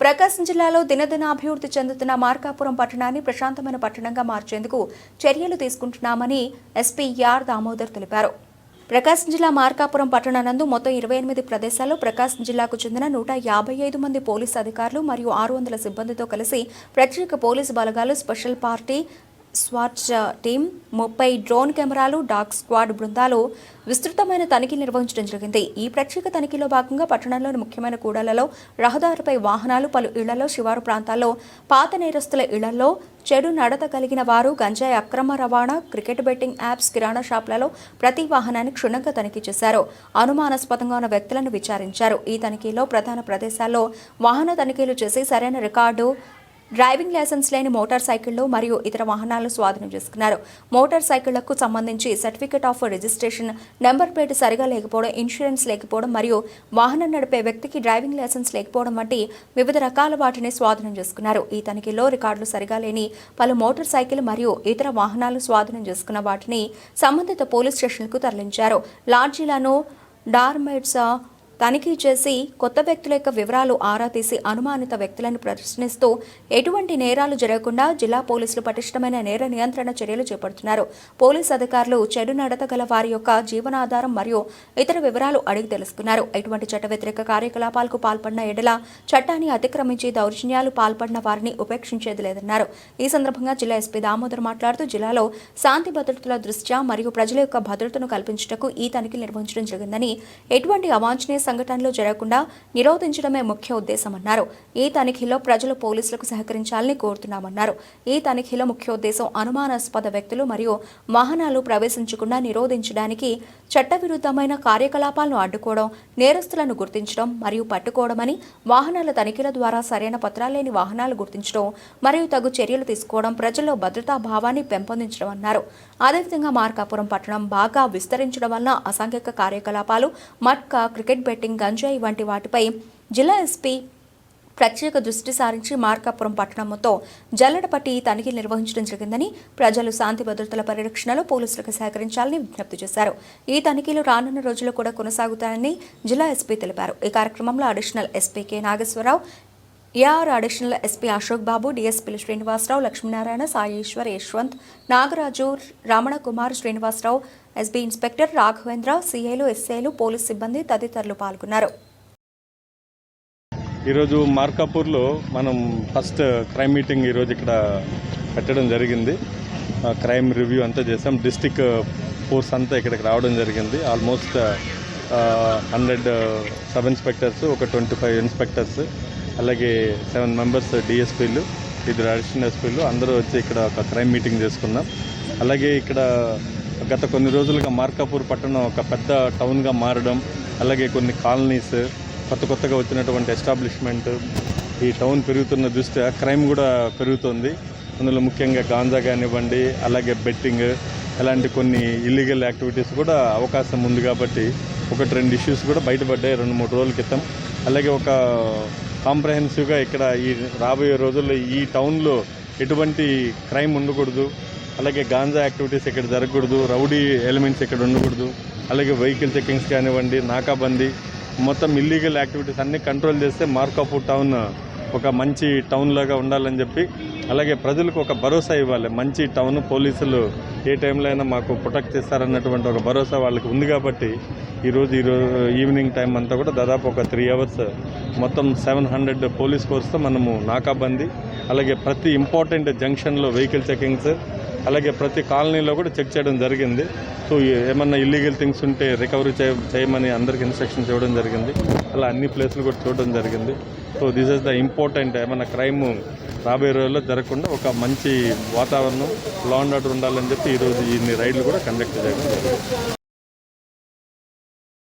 ప్రకాశం జిల్లాలో దినదినాభివృద్ధి చెందుతున్న మార్కాపురం పట్టణాన్ని ప్రశాంతమైన పట్టణంగా మార్చేందుకు చర్యలు తీసుకుంటున్నామని ఎస్పీ ఆర్ దామోదర్ తెలిపారు. ప్రకాశం జిల్లా మార్కాపురం పట్టణానందు మొత్తం ఇరవై ఎనిమిది ప్రదేశాల్లో ప్రకాశం జిల్లాకు చెందిన నూట యాభై ఐదు మంది పోలీసు అధికారులు మరియు ఆరు వందల సిబ్బందితో కలిసి ప్రత్యేక పోలీసు బలగాలు స్పెషల్ పార్టీ స్వాట్ టీం ముప్పై డ్రోన్ కెమెరాలు డాగ్ స్క్వాడ్ బృందాలు విస్తృతమైన తనిఖీలు నిర్వహించడం జరిగింది. ఈ ప్రత్యేక తనిఖీలో భాగంగా పట్టణంలోని ముఖ్యమైన కూడళ్ళలో రహదారిపై వాహనాలు పలు ఇళ్ళలో శివారు ప్రాంతాల్లో పాత నేరస్తుల ఇళ్ళలో చెడు నడత కలిగిన వారు గంజాయి అక్రమ రవాణా క్రికెట్ బెట్టింగ్ యాప్స్ కిరాణా షాపులలో ప్రతి వాహనాన్ని క్షుణ్ణంగా తనిఖీ చేశారు. అనుమానాస్పదంగా ఉన్న వ్యక్తులను విచారించారు. ఈ తనిఖీలో ప్రధాన ప్రదేశాల్లో వాహన తనిఖీలు చేసి సరైన రికార్డు డ్రైవింగ్ లైసెన్స్ లేని మోటార్ సైకిళ్ళు మరియు ఇతర వాహనాలను స్వాధీనం చేసుకున్నారు. మోటార్ సైకిళ్ళకు సంబంధించి certificate of registration number plate సరిగా లేకపోవడం ఇన్సూరెన్స్ లేకపోవడం మరియు వాహనం నడిపే వ్యక్తికి డ్రైవింగ్ లైసెన్స్ లేకపోవడం వంటి వివిధ రకాల వాటిని స్వాధీనం చేసుకున్నారు. ఈ తనిఖీలో రికార్డులు సరిగా లేని పలు మోటార్ సైకిల్ మరియు ఇతర వాహనాలు స్వాధీనం చేసుకున్న వాటిని సంబంధిత పోలీస్ స్టేషన్లకు తరలించారు. లాడ్జీలను డార్మెట్స్ తనిఖీ చేసి కొత్త వ్యక్తుల యొక్క వివరాలు ఆరా తీసి అనుమానిత వ్యక్తులను ప్రశ్నిస్తూ ఎటువంటి నేరాలు జరగకుండా జిల్లా పోలీసులు పటిష్టమైన నేర నియంత్రణ చర్యలు చేపడుతున్నారు. పోలీస్ అధికారులు చెడు నడత గల వారి యొక్క జీవనాధారం మరియు ఇతర వివరాలు అడిగి తెలుసుకున్నారు. ఎటువంటి చట్ట వ్యతిరేక కార్యకలాపాలకు పాల్పడిన ఎడల చట్టాన్ని అతిక్రమించి దౌర్జన్యాలు పాల్పడిన వారిని ఉపేక్షించేది లేదన్నారు. ఈ సందర్భంగా జిల్లా ఎస్పీ దామోదర్ మాట్లాడుతూ జిల్లాలో శాంతి భద్రతల దృష్ట్యా మరియు ప్రజల యొక్క భద్రతను కల్పించటకు ఈ తనిఖీలు నిర్వహించడం జరిగిందని ఎటువంటి అవాంఛనీయ సంఘటనలు జరగకుండా నిరోధించడమే ముఖ్య ఉద్దేశమన్నారు. ఈ తనిఖీలో ప్రజలు పోలీసులకు సహకరించాలని కోరుతున్నామన్నారు. ఈ తనిఖీలో ముఖ్య ఉద్దేశం అనుమానాస్పద వ్యక్తులు మరియు వాహనాలు ప్రవేశించకుండా నిరోధించడానికి చట్టవిరుద్ధమైన కార్యకలాపాలను అడ్డుకోవడం నేరస్తులను గుర్తించడం మరియు పట్టుకోవడమని వాహనాల తనిఖీల ద్వారా సరైన పత్రాలు లేని వాహనాలు గుర్తించడం మరియు తగు చర్యలు తీసుకోవడం ప్రజల్లో భద్రతా భావాన్ని పెంపొందించడం అన్నారు అదేవిధంగా మార్కాపురం పట్టణం బాగా విస్తరించడం వలన అసాంఘిక కార్యకలాపాలు మట్కా క్రికెట్ మార్కెటింగ్ గంజాయి వంటి వాటిపై జిల్లా ఎస్పీ ప్రత్యేక దృష్టి సారించి మార్కాపురం పట్టణంతో జల్లెడపట్టి తనిఖీలు నిర్వహించడం జరిగిందని ప్రజలు శాంతి భద్రతల పరిరక్షణలో పోలీసులకు సహకరించాలని విజ్ఞప్తి చేశారు. ఈ తనిఖీలు రానున్న రోజుల్లో కూడా కొనసాగుతాయని జిల్లా ఎస్పీ తెలిపారు. ఈ కార్యక్రమంలో additional SP K. Nageswararao AR additional SP Ashok Babu డిఎస్పీలు Srinivasarao Lakshminarayana Sayeshwar Yashwant Nagaraju Ramana Kumar Srinivasarao SB inspector Raghavendra సిఐలు ఎస్ఐలు పోలీస్ సిబ్బంది తదితరులు పాల్గొన్నారు. ఈరోజు మార్కాపూర్లో మనం ఫస్ట్ క్రైమ్ మీటింగ్ ఈరోజు ఇక్కడ పెట్టడం జరిగింది. క్రైమ్ రివ్యూ అంతా చేసాం. డిస్టిక్ ఫోర్స్ అంతా ఇక్కడికి రావడం జరిగింది. ఆల్మోస్ట్ హండ్రెడ్ సబ్ ఇన్స్పెక్టర్స్ ఒక ట్వంటీ ఫైవ్ ఇన్స్పెక్టర్స్ అలాగే సెవెన్ మెంబర్స్ డిఎస్పీలు ఇద్దరు అడిషనల్ ఎస్పీలు అందరూ వచ్చి ఇక్కడ ఒక క్రైమ్ మీటింగ్ చేసుకున్నాం. అలాగే ఇక్కడ గత కొన్ని రోజులుగా మార్కాపూర్ పట్టణం ఒక పెద్ద టౌన్గా మారడం అలాగే కొన్ని కాలనీస్ కొత్త కొత్తగా వచ్చినటువంటి ఎస్టాబ్లిష్మెంట్ ఈ టౌన్ పెరుగుతున్న దృష్ట్యా క్రైమ్ కూడా పెరుగుతుంది. అందులో ముఖ్యంగా గాంజా కానివ్వండి అలాగే బెట్టింగ్ అలాంటి కొన్ని ఇల్లీగల్ యాక్టివిటీస్ కూడా అవకాశం ఉంది కాబట్టి ఒకటి రెండు ఇష్యూస్ కూడా బయటపడ్డాయి రెండు మూడు రోజుల క్రితం. అలాగే ఒక కాంప్రహెన్సివ్గా ఇక్కడ ఈ రాబోయే రోజుల్లో ఈ టౌన్లో ఎటువంటి క్రైమ్ ఉండకూడదు. అలాగే గాంజా యాక్టివిటీస్ ఇక్కడ జరగకూడదు. రౌడీ ఎలిమెంట్స్ ఇక్కడ ఉండకూడదు. అలాగే వెహికల్ చెకింగ్స్ కానివ్వండి నాకాబందీ మొత్తం ఇల్లీగల్ యాక్టివిటీస్ అన్నీ కంట్రోల్ చేస్తే మార్కాపూర్ టౌన్ ఒక మంచి టౌన్ లాగా ఉండాలని చెప్పి అలాగే ప్రజలకు ఒక భరోసా ఇవ్వాలి. మంచి టౌన్ పోలీసులు ఏ టైంలో అయినా మాకు ప్రొటెక్ట్ చేస్తారన్నటువంటి ఒక భరోసా వాళ్ళకి ఉంది కాబట్టి ఈరోజు ఈరోజు ఈవినింగ్ టైం అంతా కూడా దాదాపు ఒక త్రీ అవర్స్ మొత్తం సెవెన్ హండ్రెడ్ పోలీస్ ఫోర్స్తో మనము నాకాబందీ అలాగే ప్రతి ఇంపార్టెంట్ జంక్షన్లో వెహికల్ చెకింగ్స్ అలాగే ప్రతి కాలనీలో కూడా చెక్ చేయడం జరిగింది. సో ఏమన్నా ఇల్లీగల్ థింగ్స్ ఉంటే రికవరీ చేయ చేయమని అందరికి ఇన్స్ట్రక్షన్స్ ఇవ్వడం జరిగింది. అలా అన్ని ప్లేస్లు కూడా చూడడం జరిగింది. So this is the important ఏమైనా క్రైమ్ రాబోయే రోజుల్లో జరగకుండా ఒక మంచి వాతావరణం లా అండ్ ఆర్డర్ ఉండాలని చెప్పి ఈరోజు ఇన్ని రైడ్లు కూడా కండక్ట్ చేయడం జరిగింది.